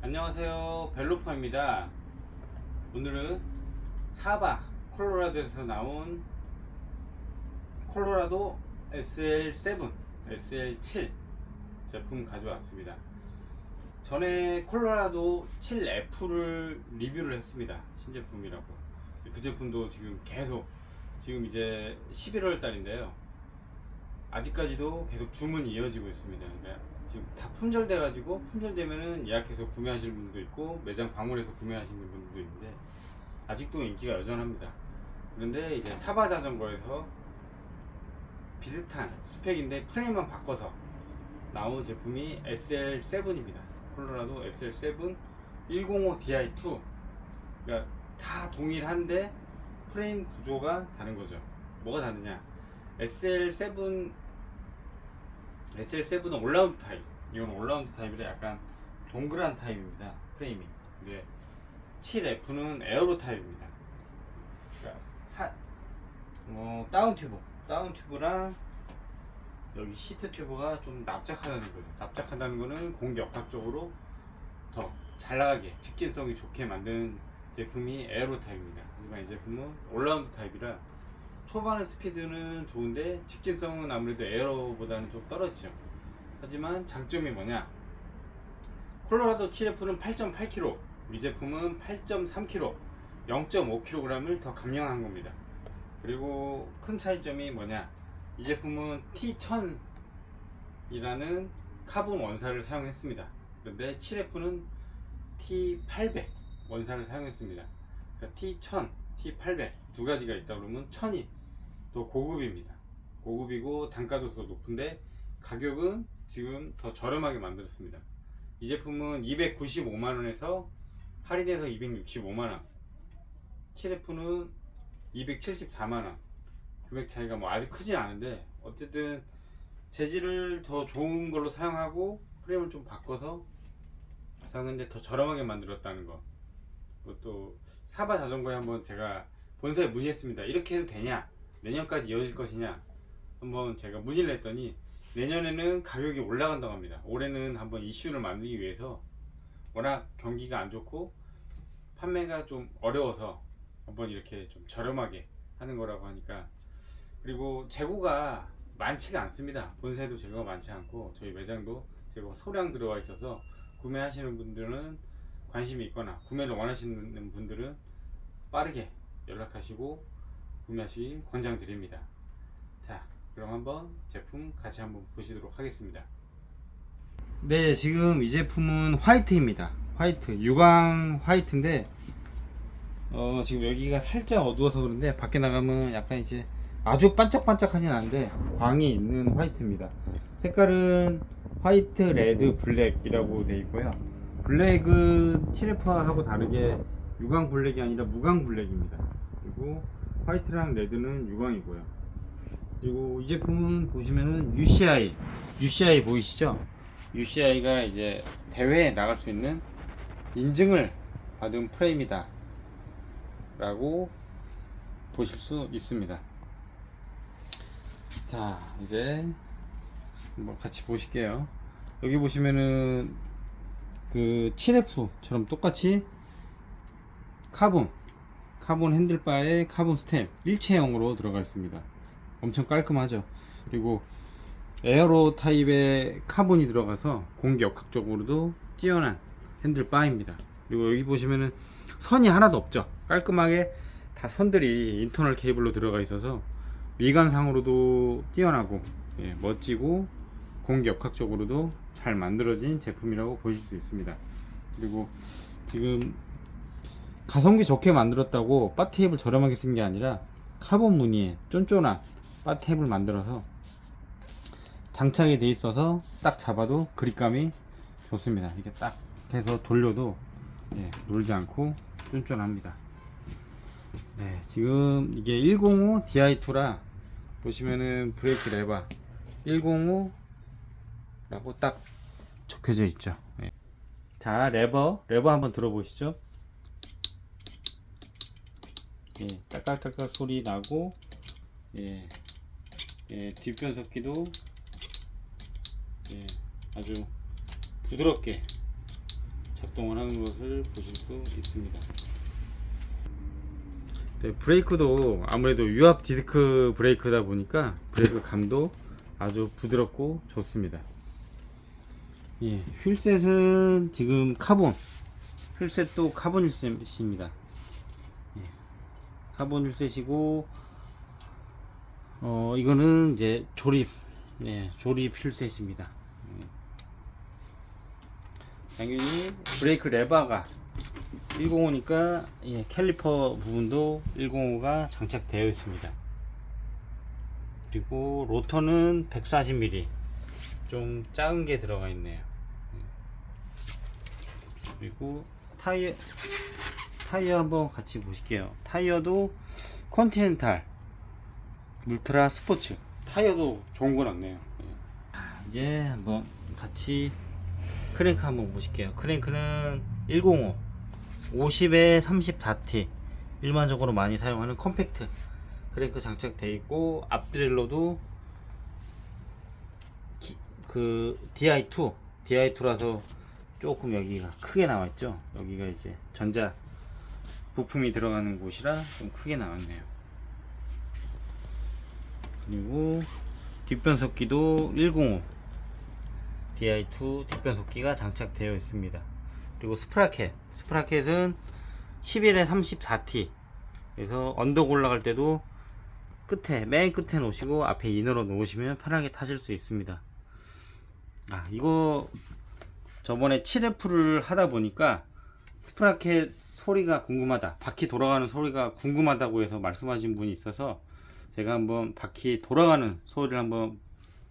안녕하세요. 벨로퍼입니다. 오늘은 사바 콜로라도에서 나온 콜로라도 SL7 SL7 제품 가져왔습니다. 전에 콜로라도 7F를 리뷰를 했습니다. 신제품이라고. 그 제품도 지금 계속 지금 이제 11월 달인데요 아직까지도 계속 주문이 이어지고 있습니다. 그러니까 지금 다 품절돼 가지고 품절되면은 예약해서 구매하시는 분도 있고 매장 방문해서 구매하시는 분들도 있는데 아직도 인기가 여전합니다. 그런데 이제 사바 자전거에서 비슷한 스펙인데 프레임만 바꿔서 나온 제품이 SL7입니다. 콜로라도 SL7 105 Di2. 그러니까 다 동일한데 프레임 구조가 다른 거죠. 뭐가 다르냐? SL7 SL7은 올라운드 타입 이건 올라운드 타입이라 약간 동그란 타입입니다 프레임이 근데 7F는 에어로 타입입니다. 어, 다운 튜브 다운 튜브랑 여기 시트 튜브가 좀 납작하다는 거죠 납작하다는 거는 공기 역학적으로 더 잘 나가게 직진성이 좋게 만든 제품이 에어로 타입입니다. 하지만 이 제품은 올라운드 타입이라 초반의 스피드는 좋은데 직진성은 아무래도 에어로보다는 좀 떨어지죠. 하지만 장점이 뭐냐? 콜로라도 7F는 8.8kg, 이 제품은 8.3kg, 0.5kg을 더 감량한 겁니다. 그리고 큰 차이점이 뭐냐? 이 제품은 T1000이라는 카본 원사를 사용했습니다. 그런데 7F는 T800 원사를 사용했습니다. 그러니까 T1000, T800 두 가지가 있다 그러면 1000이 또 고급입니다. 고급이고 단가도 더 높은데 가격은 지금 더 저렴하게 만들었습니다. 이 제품은 295만원에서 할인해서 265만원 7F는 274만원 금액 차이가 뭐 아주 크진 않은데 어쨌든 재질을 더 좋은 걸로 사용하고 프레임을 좀 바꿔서 사용했는데 더 저렴하게 만들었다는 거 그것도 사바 자전거에 한번 제가 본사에 문의했습니다 이렇게 해도 되냐 내년까지 이어질 것이냐 한번 제가 문의를 했더니 내년에는 가격이 올라간다고 합니다. 올해는 한번 이슈를 만들기 위해서 워낙 경기가 안 좋고 판매가 좀 어려워서 한번 이렇게 좀 저렴하게 하는 거라고 하니까 그리고 재고가 많지가 않습니다. 본사에도 재고가 많지 않고 저희 매장도 재고가 소량 들어와 있어서 구매하시는 분들은 관심이 있거나 구매를 원하시는 분들은 빠르게 연락하시고 구매하시기 권장드립니다. 자, 그럼 한번 제품 같이 한번 보시도록 하겠습니다. 네, 지금 이 제품은 화이트입니다. 화이트, 유광 화이트인데, 어, 지금 여기가 살짝 어두워서 그런데 밖에 나가면 약간 이제 아주 반짝반짝하진 않은데 광이 있는 화이트입니다. 색깔은 화이트, 레드, 블랙이라고 되어 있고요. 블랙은 7F하고 다르게 유광 블랙이 아니라 무광 블랙입니다. 그리고 화이트랑 레드는 유광이고요. 그리고 이 제품은 보시면은 UCI, UCI 보이시죠? UCI가 이제 대회에 나갈 수 있는 인증을 받은 프레임이다. 라고 보실 수 있습니다. 자, 이제 한번 같이 보실게요. 여기 보시면은 그 7F처럼 똑같이 카본 카본 핸들바에 카본 스텝 일체형으로 들어가 있습니다. 엄청 깔끔하죠. 그리고 에어로 타입의 카본이 들어가서 공기 역학적으로도 뛰어난 핸들바입니다. 그리고 여기 보시면은 선이 하나도 없죠. 깔끔하게 다 선들이 인터널 케이블로 들어가 있어서 미관상으로도 뛰어나고 예, 멋지고 공기 역학적으로도 잘 만들어진 제품이라고 보실 수 있습니다. 그리고 지금 가성비 좋게 만들었다고 바 테이블 저렴하게 쓴 게 아니라 카본 무늬에 쫀쫀한 바 테이블 만들어서 장착이 돼 있어서 딱 잡아도 그립감이 좋습니다. 이렇게 딱 해서 돌려도 예, 놀지 않고 쫀쫀합니다. 네, 지금 이게 105 Di2라 보시면은 브레이크 레버 105라고 딱 적혀져 있죠. 예. 자, 레버, 레버 한번 들어보시죠. 예, 딱딱딱딱 소리 나고, 예, 예, 작동을 하는 것을 보실 수 있습니다. 네, 브레이크도 아무래도 유압 디스크 브레이크다 보니까 브레이크 감도 아주 부드럽고 좋습니다. 예, 휠셋은 지금 카본 휠셋도 카본 휠셋입니다. 예, 카본 휠셋이고 어 이거는 이제 조립 예, 조립 휠셋입니다. 예. 당연히 브레이크 레버가 105니까 예, 캘리퍼 부분도 105가 장착되어 있습니다. 그리고 로터는 140mm 좀 작은 게 들어가 있네요. 예. 그리고 타이어 타이어 한번 같이 보실게요. 타이어도 컨티넨탈 울트라 스포츠 타이어도 좋은 거 났네요. 예. 아, 이제 한번 같이 크랭크 한번 보실게요. 크랭크는 105 50에 34T 일반적으로 많이 사용하는 컴팩트 크랭크 장착되어 있고 앞드릴러도 기- 그 DI2 DI2라서 조금 여기가 크게 나와 있죠 여기가 이제 전자 부품이 들어가는 곳이라 좀 크게 나왔네요. 그리고 뒷변속기도 105 DI2 뒷변속기가 장착되어 있습니다. 그리고 스프라켓. 스프라켓은 11에 34T 그래서 언덕 올라갈 때도 끝에 맨 끝에 놓으시고 앞에 이너로 놓으시면 편하게 타실 수 있습니다. 아 이거 저번에 7F를 하다 보니까 스프라켓 소리가 궁금하다. 바퀴 돌아가는 소리가 궁금하다고 해서 말씀하신 분이 있어서 제가 한번 바퀴 돌아가는 소리를 한번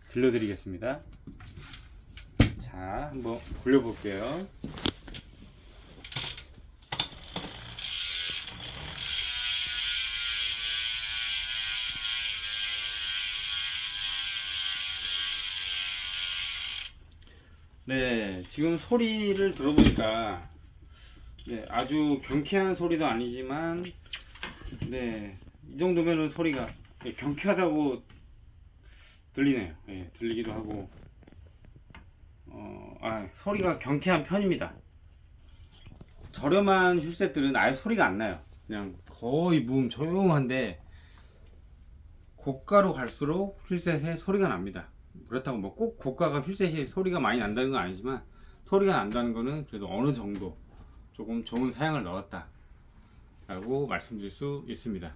들려드리겠습니다. 자 한번 굴려볼게요. 네, 지금 소리를 들어보니까 네, 아주 경쾌한 소리도 아니지만 네, 이 정도면은 소리가 네, 경쾌하다고 들리네요. 네, 들리기도 하고 어, 아, 소리가 경쾌한 편입니다. 저렴한 휠셋들은 아예 소리가 안 나요. 그냥 거의 무음 조용한데 고가로 갈수록 휠셋에 소리가 납니다. 그렇다고 뭐 꼭 고가가 휠셋이 소리가 많이 난다는 건 아니지만 소리가 난다는 거는 그래도 어느 정도 조금 좋은 사양을 넣었다 라고 말씀드릴 수 있습니다.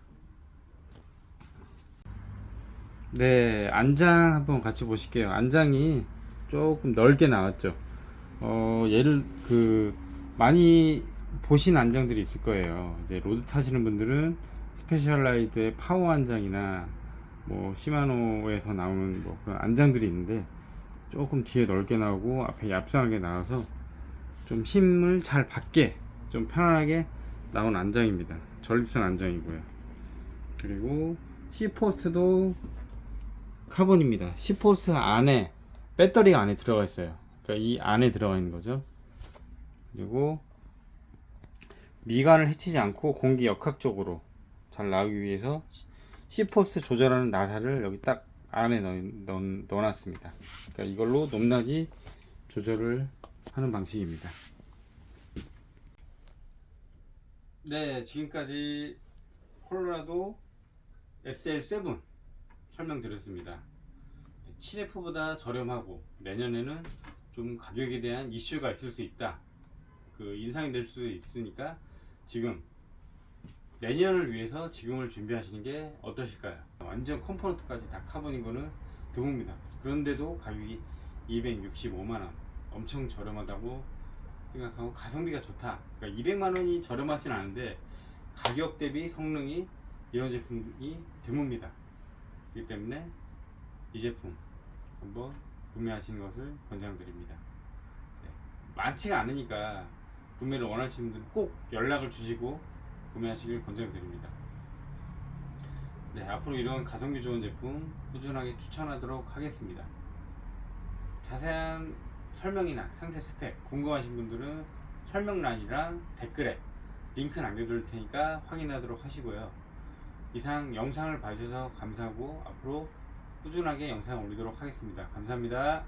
네 안장 한번 같이 보실게요. 안장이 조금 넓게 나왔죠. 어 얘를 그 많이 보신 안장들이 있을 거예요. 이제 로드 타시는 분들은 스페셜라이드의 파워 안장이나 뭐 시마노에서 나오는 뭐 그런 안장들이 있는데 조금 뒤에 넓게 나오고 앞에 얍상하게 나와서 좀 힘을 잘 받게 좀 편안하게 나온 안장입니다. 전립선 안장이고요. 그리고 C포스도 카본입니다. C포스 안에 배터리가 안에 들어가 있어요. 그러니까 이 안에 들어가 있는 거죠. 그리고 미간을 해치지 않고 공기 역학적으로 잘 나오기 위해서 C포스 조절하는 나사를 여기 딱 안에 넣, 넣, 넣어놨습니다. 그러니까 이걸로 높낮이 조절을 하는 방식입니다. 네, 지금까지 콜로라도 SL7 설명드렸습니다. 7F보다 저렴하고 내년에는 좀 가격에 대한 이슈가 있을 수 있다. 그 인상이 될 수 있으니까 지금 내년을 위해서 지금을 준비하시는 게 어떠실까요? 완전 컴포넌트까지 다 카본인 거는 드뭅니다. 그런데도 가격이 265만 원 엄청 저렴하다고 생각하고 가성비가 좋다. 그러니까 200만 원이 저렴하진 않은데 가격 대비 성능이 이런 제품이 드뭅니다. 그렇기 때문에 이 제품 한번 구매하시는 것을 권장드립니다. 네. 많지가 않으니까 구매를 원하시는 분들은 꼭 연락을 주시고 구매하시길 권장드립니다. 네, 앞으로 이런 가성비 좋은 제품 꾸준하게 추천하도록 하겠습니다. 자세한 설명이나 상세 스펙 궁금하신 분들은 설명란이랑 댓글에 링크 남겨둘 테니까 확인하도록 하시고요. 이상 영상을 봐주셔서 감사하고 앞으로 꾸준하게 영상 올리도록 하겠습니다. 감사합니다.